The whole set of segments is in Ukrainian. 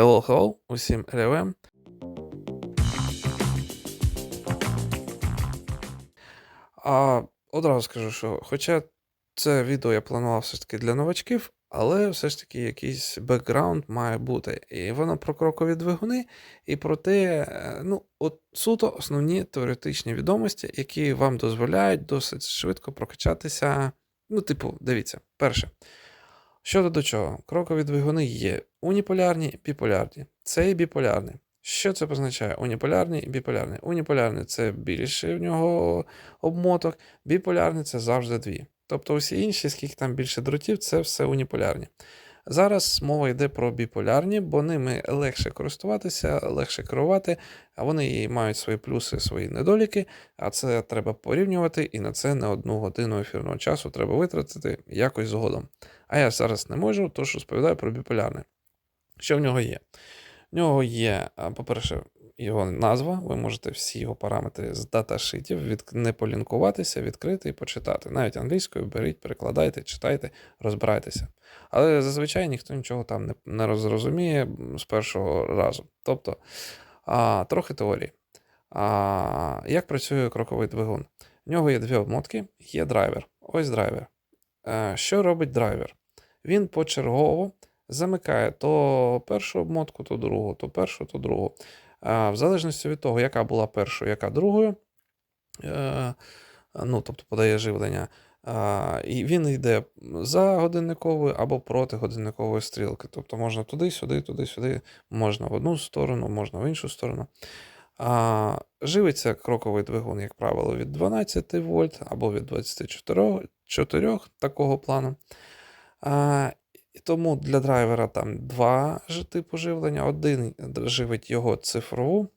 Hello, hello, усім LLM. А одразу скажу, що хоча це відео я планував все ж таки для новачків, але все ж таки якийсь бекграунд має бути. І воно про крокові двигуни, і про те, е, ну, от суто основні теоретичні відомості, які вам дозволяють досить швидко прокачатися. Ну, типу, дивіться, перше. Щодо до чого, крокові двигуни є уніполярні, біполярні. Це і біполярний. Що це позначає? Уніполярний і біполярний. Уніполярний це більше в нього обмоток, біполярний це завжди дві. Тобто усі інші, скільки там більше дротів, це все уніполярні. Зараз мова йде про біполярні, бо ними легше користуватися, легше керувати, а вони мають свої плюси, свої недоліки, а це треба порівнювати, і на це не одну годину ефірного часу треба витратити якось згодом. А я зараз не можу, тож розповідаю про біполярний. Що в нього є? В нього є, по-перше, його назва, ви можете всі його параметри з даташитів від... не полінкуватися, відкрити і почитати. Навіть англійською беріть, перекладайте, читайте, розбирайтеся. Але зазвичай ніхто нічого там не, не розрозуміє з першого разу. Тобто, а, трохи теорії. А, Як працює кроковий двигун? В нього є дві обмотки, є драйвер. Ось драйвер. Е, Що робить драйвер? Він почергово замикає то першу обмотку, то другу, то першу, то другу. В залежності від того, яка була першою, яка другою, е, ну, тобто подає живлення. І він йде за годинниковою або проти годинникової стрілки. Тобто можна туди, сюди, туди, сюди, можна в одну сторону, можна в іншу сторону. Живиться кроковий двигун, як правило, від 12 вольт або від 24 4 такого плану. І тому для драйвера там два типу живлення. Один живить його цифрову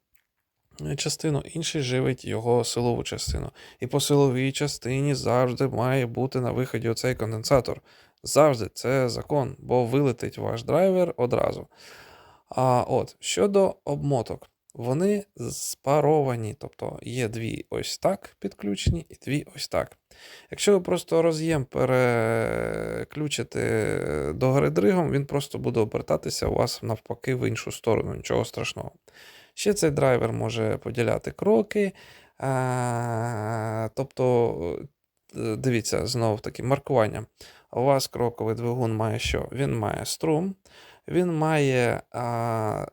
е, частину, інший живить його силову частину. І по силовій частині завжди має бути на виході оцей конденсатор. Завжди це закон, бо вилетить ваш драйвер одразу. А от щодо обмоток, вони спаровані, тобто є дві ось так підключені і дві ось так. Якщо ви просто роз'єм переключите догори дригом, він просто буде обертатися у вас навпаки в іншу сторону, нічого страшного. Ще цей драйвер може поділяти кроки. А, тобто, е, дивіться, знову таки маркування. У вас кроковий двигун має що? Він має струм, він має а,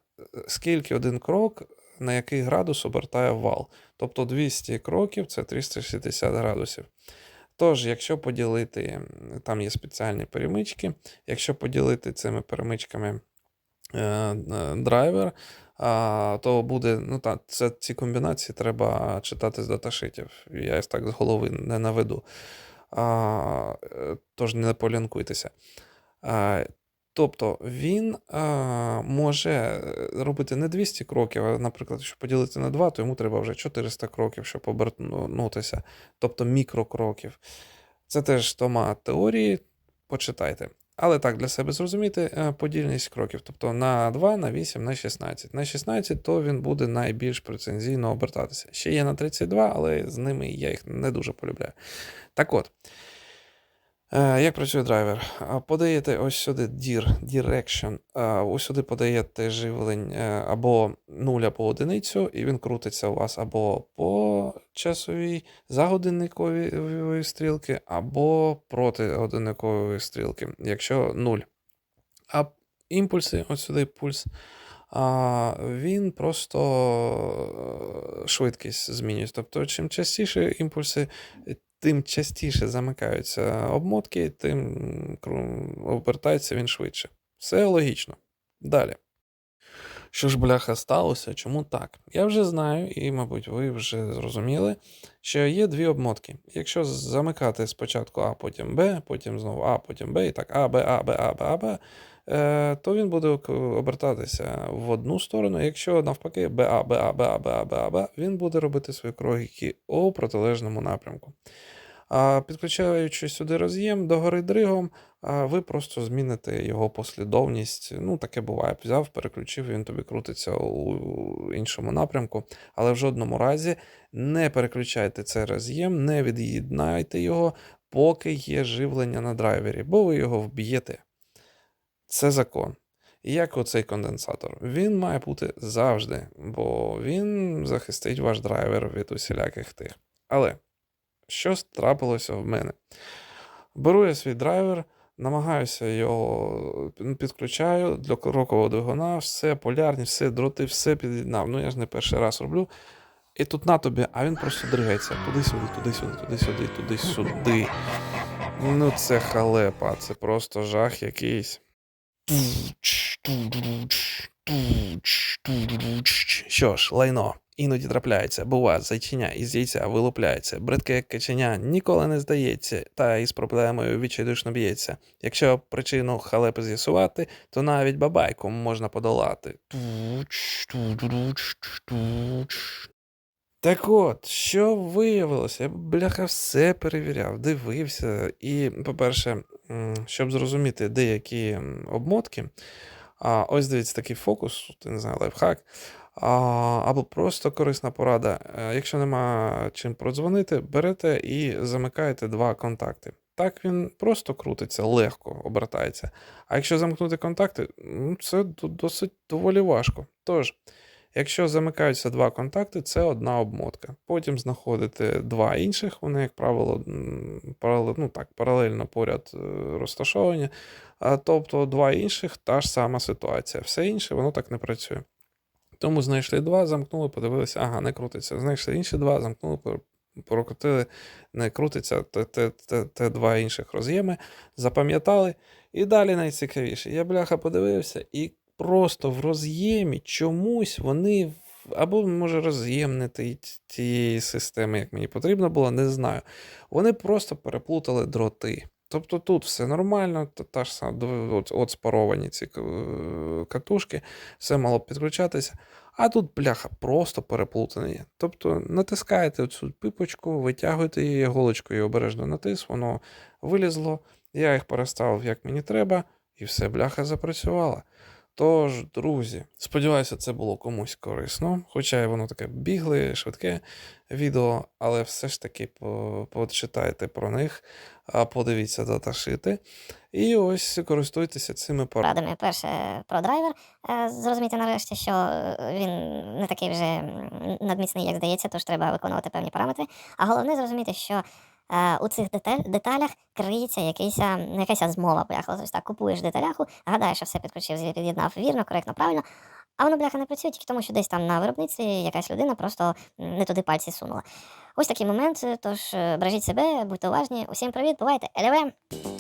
скільки один крок, на який градус обертає вал. Тобто 200 кроків це 360 градусів. Тож, якщо поділити, там є спеціальні перемички, якщо поділити цими перемичками е, е, драйвер, то буде, ну так, це ці комбінації треба читати з даташитів. Я так з голови не наведу. А, е, Тож не полінкуйтеся. А, Тобто він а, може робити не 200 кроків, а, наприклад, щоб поділити на 2, то йому треба вже 400 кроків, щоб обернутися, тобто мікрокроків. Це теж тома теорії, почитайте. Але так, для себе зрозуміти е, подільність кроків. Тобто на 2, на 8, на 16. На 16, то він буде найбільш прецензійно обертатися. Ще є на 32, але з ними я їх не дуже полюбляю. Так от. Е, як працює драйвер? Подаєте ось сюди dir, direction, ось сюди подаєте живлень е, або 0 або одиницю, і він крутиться у вас або по часовій за стрілки, або проти годинникової стрілки, якщо 0. А імпульси, ось сюди пульс, він просто е, швидкість змінюється. Тобто, чим частіше імпульси, тим частіше замикаються обмотки, тим обертається він швидше. Все логічно. Далі. Що ж, бляха, сталося? Чому так? Я вже знаю, і, мабуть, ви вже зрозуміли, що є дві обмотки. Якщо замикати спочатку А, потім Б, потім знову А, потім Б, і так А, Б, А, Б, А, Б, А, Б, е, то він буде обертатися в одну сторону. Якщо навпаки БА, БА, БА, БА, БА, БА, він буде робити свої кроки у протилежному напрямку. Підключаючи сюди роз'єм до гори дригом, ви просто зміните його послідовність. Ну, таке буває. Взяв, переключив, він тобі крутиться у іншому напрямку. Але в жодному разі не переключайте цей роз'єм, не від'єднайте його, поки є живлення на драйвері, бо ви його вб'єте. Це закон. Як оцей конденсатор. Він має бути завжди, бо він захистить ваш драйвер від усіляких тих. Але що трапилося в мене? Беру я свій драйвер, намагаюся його підключаю до крокового двигуна, все полярні, все дроти, все під'єднав. Ну я ж не перший раз роблю. І тут на тобі, а він просто дригається. Туди-сюди, туди-сюди, туди-сюди, туди-сюди. Ну, це халепа, це просто жах якийсь. Що ж, лайно, іноді трапляється, бува, зайчиня із яйця вилупляється, бридке як каченя ніколи не здається, та із проблемою відчайдушно б'ється. Якщо причину халепи з'ясувати, то навіть бабайку можна подолати. Так от, що виявилося? Я бляха все перевіряв, дивився. І, по-перше, щоб зрозуміти деякі обмотки, а, ось дивіться такий фокус, ти не знаю, лайфхак. А, або просто корисна порада. Е, Якщо нема чим продзвонити, берете і замикаєте два контакти. Так він просто крутиться, легко обертається. А якщо замкнути контакти, це досить доволі важко. Тож, Якщо замикаються два контакти, це одна обмотка. Потім знаходите два інших, вони, як правило, м, ну, так, паралельно поряд е, розташовані. Тобто два інших та ж сама ситуація. Все інше воно так не працює. Тому знайшли два, замкнули, подивилися, ага, не крутиться. Знайшли інші два, замкнули, прокрутили, не крутиться, те, те, те, те два інших роз'єми, запам'ятали. І далі найцікавіше. Я бляха подивився, і просто в роз'ємі чомусь вони. Або, може, роз'єм не тієї системи, як мені потрібно було, не знаю. Вони просто переплутали дроти. Тобто тут все нормально, та, ж сама от, от спаровані ці е, катушки, все мало підключатися. А тут бляха просто переплутані. Тобто натискаєте цю пипочку, витягуєте її голочкою обережно натис, воно вилізло. Я їх переставив як мені треба, і все бляха запрацювало. Тож, друзі, сподіваюся, це було комусь корисно, хоча воно таке бігле, швидке відео, але все ж таки почитайте про них, подивіться даташити. І ось користуйтеся цими порадами. Перше про драйвер. Е, Зрозуміти нарешті, що е, він не такий вже надміцний, як здається, тож треба виконувати певні параметри. А головне зрозуміти, що у цих деталях криється якийсь, якась змова. Бляха, ось так купуєш деталяху, гадаєш, що все підключив, під'єднав вірно, коректно, правильно. А воно бляха не працює тільки тому, що десь там на виробництві якась людина просто не туди пальці сунула. Ось такий момент. Тож е, бережіть себе, будьте уважні. Усім привіт, бувайте, ЛВМ!